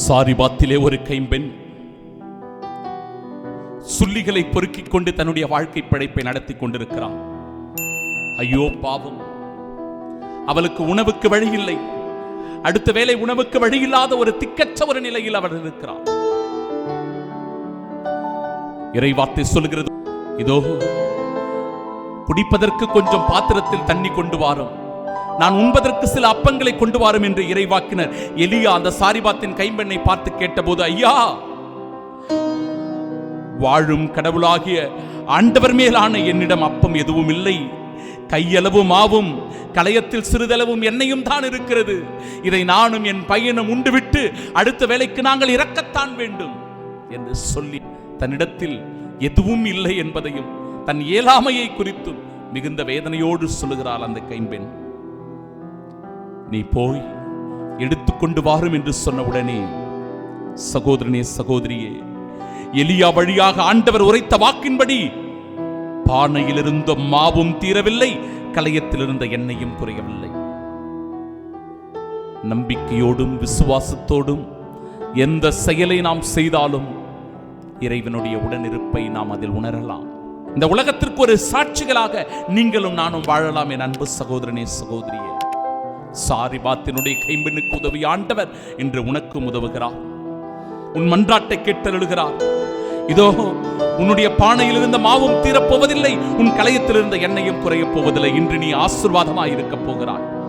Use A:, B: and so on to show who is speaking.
A: சாரிபாத்திலே ஒரு கைம்பெண் சுள்ளிகளை பொறுக்கிக் கொண்டு தன்னுடைய வாழ்க்கை படைப்பை நடத்தி கொண்டிருக்கிறான். ஐயோ பாவம். அவளுக்கு உணவுக்கு வழி இல்லை அடுத்த வேலை உணவுக்கு வழி இல்லாத ஒரு திக்கற்ற ஒரு நிலையில் அவள் இருக்கிறார் இறைவார்த்தை சொல்லுகிறது இதோ குடிப்பதற்கு கொஞ்சம் பாத்திரத்தில் தண்ணி கொண்டு வாரும். நான் உண்பதற்கு சில அப்பங்களை கொண்டு வாரும் என்று இறைவாக்கினர். எலியா அந்த சாரிபாத்தின் கைம்பெண்ணை பார்த்து கேட்டபோது ஐயா வாழும் கடவுளாகிய ஆண்டவர் மேலான என்னிடம் அப்பம் எதுவும் இல்லை. கையளவு மாவும் களையத்தில் சிறிதளவும் எண்ணெயும் தான் இருக்கிறது. இதை நானும் என் பையனும் உண்டுவிட்டு அடுத்த வேலைக்கு நாங்கள் இறக்கத்தான் வேண்டும் என்று சொல்லி தன்னிடத்தில் எதுவும் இல்லை என்பதையும் தன் இயலாமையை குறித்தும் மிகுந்த வேதனையோடு சொல்லுகிறாள் அந்த கைம்பெண். நீ போய் எடுத்துக்கொண்டு வாரும் என்று சொன்ன உடனே சகோதரனே சகோதரியே எலியா வழியாக ஆண்டவர் உரைத்த வாக்கின்படி பானையிலிருந்த மாவும் தீரவில்லை கலையத்தில் இருந்த எண்ணெயும் குறையவில்லை. நம்பிக்கையோடும் விசுவாசத்தோடும் எந்த செயலை நாம் செய்தாலும் இறைவனுடைய உடனிருப்பை நாம் அதில் உணரலாம். இந்த உலகத்திற்கு ஒரு சாட்சிகளாக நீங்களும் நானும் வாழலாம் என் அன்பு சகோதரனே சகோதரியே. சாரிபாத்தினுடைய கைம்பெண்ணுக்கு உதவி ஆண்டவர் இன்று உனக்கும் உதவுகிறார். உன் மன்றாட்டை கேட்டருளுகிறார். இதோ உன்னுடைய பானையில் இருந்த மாவும் தீரப்போவதில்லை உன் கலையத்தில் இருந்த எண்ணெயும் குறையப் போவதில்லை இன்று நீ ஆசிர்வாதமாய் இருக்கப் போகிறாய்.